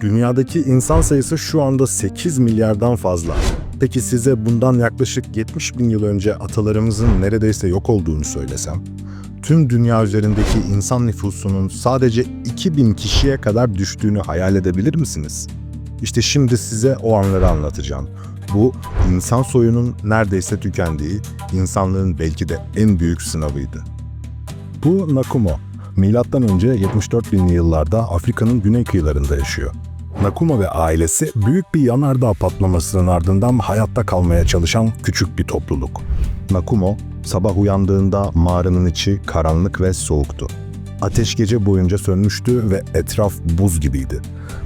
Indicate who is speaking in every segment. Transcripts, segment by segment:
Speaker 1: Dünyadaki insan sayısı şu anda 8 milyardan fazla. Peki size bundan yaklaşık 70 bin yıl önce atalarımızın neredeyse yok olduğunu söylesem? Tüm dünya üzerindeki insan nüfusunun sadece 2000 kişiye kadar düştüğünü hayal edebilir misiniz? İşte şimdi size o anları anlatacağım. Bu insan soyunun neredeyse tükendiği, insanlığın belki de en büyük sınavıydı. Bu Nakumo. Milattan önce 74 binli yıllarda Afrika'nın güney kıyılarında yaşıyor. Nakuma ve ailesi büyük bir yanardağ patlamasının ardından hayatta kalmaya çalışan küçük bir topluluk. Nakumo sabah uyandığında mağaranın içi karanlık ve soğuktu. Ateş gece boyunca sönmüştü ve etraf buz gibiydi.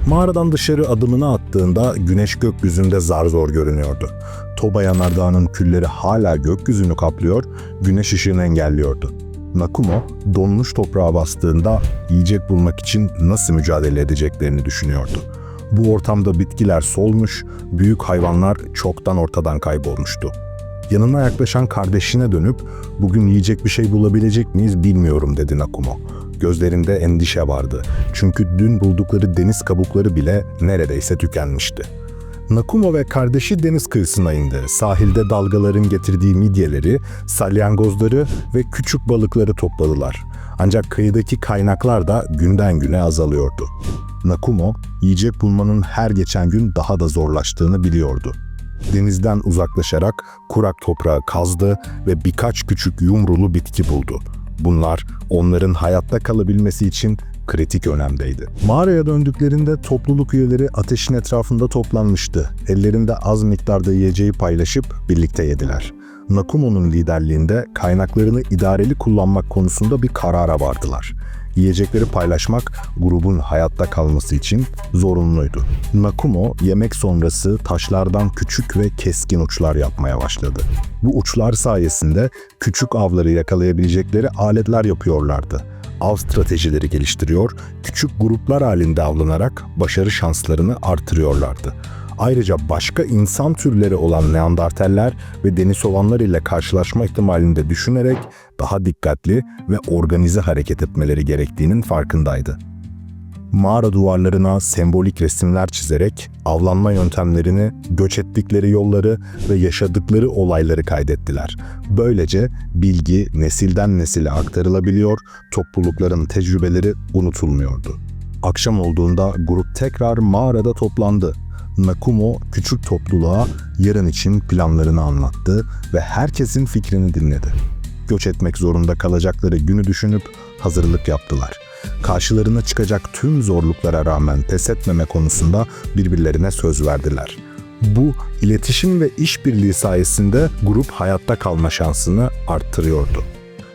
Speaker 1: Mağaradan dışarı adımını attığında güneş gökyüzünde zar zor görünüyordu. Toba yanardağının külleri hala gökyüzünü kaplıyor, güneş ışığını engelliyordu. Nakumo, donmuş toprağa bastığında yiyecek bulmak için nasıl mücadele edeceklerini düşünüyordu. Bu ortamda bitkiler solmuş, büyük hayvanlar çoktan ortadan kaybolmuştu. Yanına yaklaşan kardeşine dönüp bugün yiyecek bir şey bulabilecek miyiz bilmiyorum dedi Nakumo. Gözlerinde endişe vardı. Çünkü dün buldukları deniz kabukları bile neredeyse tükenmişti. Nakumo ve kardeşi deniz kıyısına indi. Sahilde dalgaların getirdiği midyeleri, salyangozları ve küçük balıkları topladılar. Ancak kıyıdaki kaynaklar da günden güne azalıyordu. Nakumo, yiyecek bulmanın her geçen gün daha da zorlaştığını biliyordu. Denizden uzaklaşarak kurak toprağı kazdı ve birkaç küçük yumrulu bitki buldu. Bunlar onların hayatta kalabilmesi için kritik önemdeydi. Mağaraya döndüklerinde topluluk üyeleri ateşin etrafında toplanmıştı. Ellerinde az miktarda yiyeceği paylaşıp birlikte yediler. Nakumo'nun liderliğinde kaynaklarını idareli kullanmak konusunda bir karara vardılar. Yiyecekleri paylaşmak grubun hayatta kalması için zorunluydu. Nakumo yemek sonrası taşlardan küçük ve keskin uçlar yapmaya başladı. Bu uçlar sayesinde küçük avları yakalayabilecekleri aletler yapıyorlardı av stratejileri geliştiriyor, küçük gruplar halinde avlanarak başarı şanslarını artırıyorlardı. Ayrıca başka insan türleri olan Neandertaller ve Denisovanlar ile karşılaşma ihtimalini de düşünerek daha dikkatli ve organize hareket etmeleri gerektiğinin farkındaydı. Mağara duvarlarına sembolik resimler çizerek avlanma yöntemlerini, göç ettikleri yolları ve yaşadıkları olayları kaydettiler. Böylece bilgi nesilden nesile aktarılabiliyor, toplulukların tecrübeleri unutulmuyordu. Akşam olduğunda grup tekrar mağarada toplandı. Nakumo küçük topluluğa yarın için planlarını anlattı ve herkesin fikrini dinledi. Göç etmek zorunda kalacakları günü düşünüp hazırlık yaptılar karşılarına çıkacak tüm zorluklara rağmen pes etmeme konusunda birbirlerine söz verdiler. Bu iletişim ve işbirliği sayesinde grup hayatta kalma şansını arttırıyordu.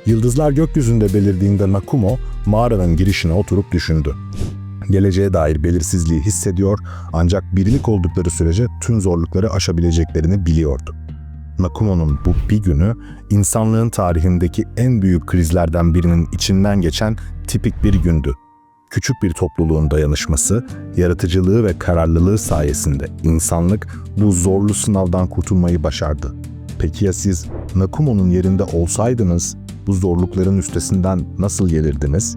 Speaker 1: Yıldızlar gökyüzünde belirdiğinde Nakumo mağaranın girişine oturup düşündü. Geleceğe dair belirsizliği hissediyor ancak birlik oldukları sürece tüm zorlukları aşabileceklerini biliyordu. Nakumo'nun bu bir günü insanlığın tarihindeki en büyük krizlerden birinin içinden geçen tipik bir gündü. Küçük bir topluluğun dayanışması, yaratıcılığı ve kararlılığı sayesinde insanlık bu zorlu sınavdan kurtulmayı başardı. Peki ya siz Nakumo'nun yerinde olsaydınız bu zorlukların üstesinden nasıl gelirdiniz?